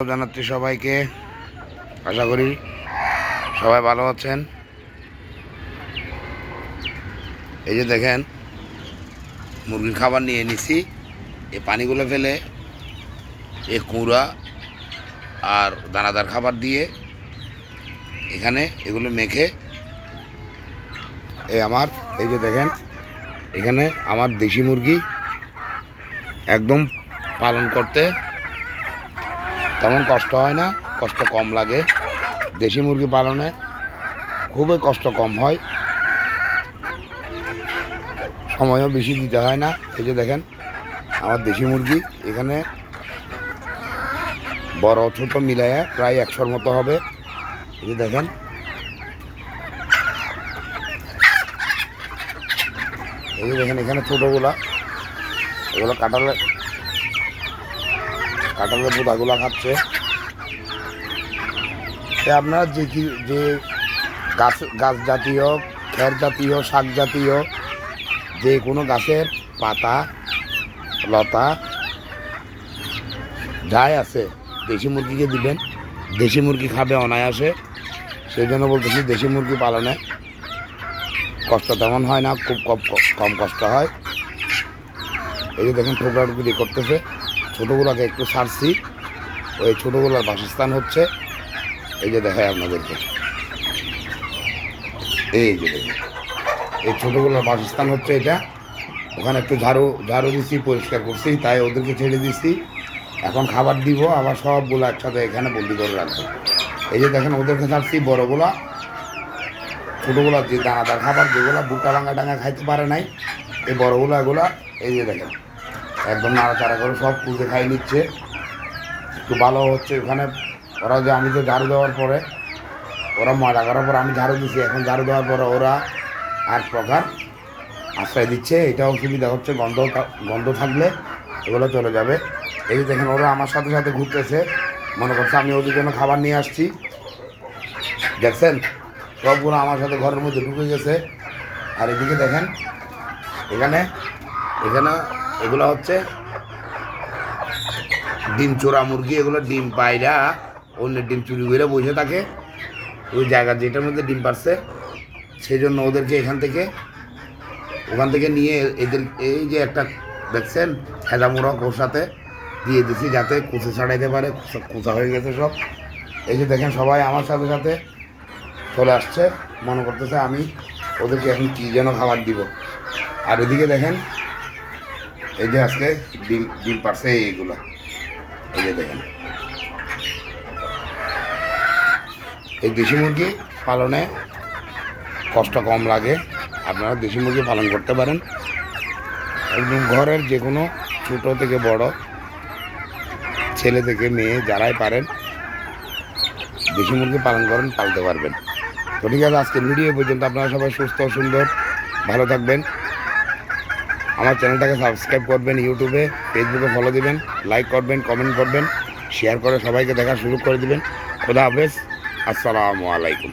জানাচ্ছি সবাইকে। আশা করি সবাই ভালো আছেন। এই যে দেখেন, মুরগির খাবার নিয়ে নিছি। এই পানিগুলো ফেলে এই কুঁড়া আর দানাদার খাবার দিয়ে এখানে এগুলো মেখে এই আমার, এই যে দেখেন, এখানে আমার দেশি মুরগি একদম পালন করতে তেমন কষ্ট হয় না, কষ্ট কম লাগে। দেশি মুরগি পালনে খুবই কষ্ট কম হয়। সময়ও বেশি দিতে হয় না। এই যে দেখেন, আমার দেশি মুরগি এখানে বড় ছোট মিলাইয়া প্রায় একশোর মতো হবে। এই যে দেখেন, এই যে দেখেন এখানে ছোটোগুলা, এগুলো কাটালে কাঁঠালের বোদাগুলো খাচ্ছে। আপনার যে কি যে গাছ গাছ জাতীয়, খের জাতীয়, শাক জাতীয়, যে কোনো গাছের পাতা, লতা, যাই আছে, দেশি মুরগিকে দিবেন। দেশি মুরগি খাবে অনায়াসে। সেই জন্য বলতেছি দেশি মুরগি পালনে কষ্ট তেমন হয় না, খুব কম কম কষ্ট হয়। এই যে দেখেন ঠোকরা করতেছে। ছোটোগুলোকে একটু ছাড়ছি ওই ছোটোগুলোর বাসস্থান হচ্ছে। এই যে দেখায় আপনাদেরকে। এই যে এই ছোটোগুলোর বাসস্থান হচ্ছে এটা। ওখানে একটু ঝাড়ু ঝাড়ু দিচ্ছি পরিষ্কার করছি, তাই ওদেরকে ছেড়ে দিচ্ছি এখন খাবার দিব, আবার সবগুলো একসাথে এখানে বন্দি করে রাখব। এই যে দেখেন, ওদেরকে ছাড়ছি বড়গুলা। ছোটোগুলা যে দানাদার খাবার, যেগুলো বুটা ভাঙা ডাঙা খাইতে পারে নাই, এই বড়গুলো এগুলা এই যে দেখেন। একদম নাড়াচাড়া করে সব তুলতে খাই নিচ্ছে। একটু ভালো হচ্ছে ওখানে। ওরা যে আমি তো ঝাড়ু দেওয়ার পরে, ওরা মজা করার পর আমি ঝাড়ু দিচ্ছি এখন ঝাড়ু দেওয়ার পরে ওরা এক প্রকার আশ্রয় দিচ্ছে। এটাও সুবিধা হচ্ছে, গন্ধ গন্ধ থাকলে এগুলো চলে যাবে। এই দেখেন, ওরা আমার সাথে সাথে ঘুরতেছে। মনে করছে আমি ওদের জন্য খাবার নিয়ে আসছি। দেখছেন? সবগুলো আমার সাথে ঘরের মধ্যে ঢুকে গেছে। আর এদিকে দেখেন, এখানে এখানে এগুলো হচ্ছে ডিম চোরা মুরগি, এগুলো ডিম পায়রা, অন্যের ডিম চুরি করে বসে থাকে। ওই জায়গা যেটার মধ্যে ডিম পারছে সেই জন্য ওদেরকে এখান থেকে, ওখান থেকে নিয়ে এদের, এই যে একটা দেখছেন হেজা মোড়ক ওর সাথে দিয়ে দিছি যাতে কুচে ছাড়াইতে পারে কুচা হয়ে গেছে সব। এই যে দেখেন সবাই আমার সাথে সাথে চলে আসছে, মনে করতেছে আমি ওদেরকে এখন কী যেন খাবার দিব। আর এদিকে দেখেন এই যে আজকে ডিম ডিম পারছে এইগুলো। এই যে দেখেন। এই দেশি মুরগি পালনে কষ্ট কম লাগে। আপনারা দেশি মুরগি পালন করতে পারেন। একদম ঘরের যে কোনো ছোটো থেকে বড় ছেলে থেকে মেয়ে যারাই পারেন, দেশি মুরগি পালন করেন, পালতে পারবেন। তো ঠিক আছে, আজকের ভিডিও পর্যন্ত আপনারা সবাই সুস্থ, সুন্দর, ভালো থাকবেন। আমার চ্যানেলটাকে সাবস্ক্রাইব করবেন ইউটিউবে ফেসবুকে ফলো দিবেন লাইক করবেন কমেন্ট করবেন শেয়ার করে সবাইকে দেখা শুরু করে দিবেন। খোদা হাফেজ, আসসালামু আলাইকুম।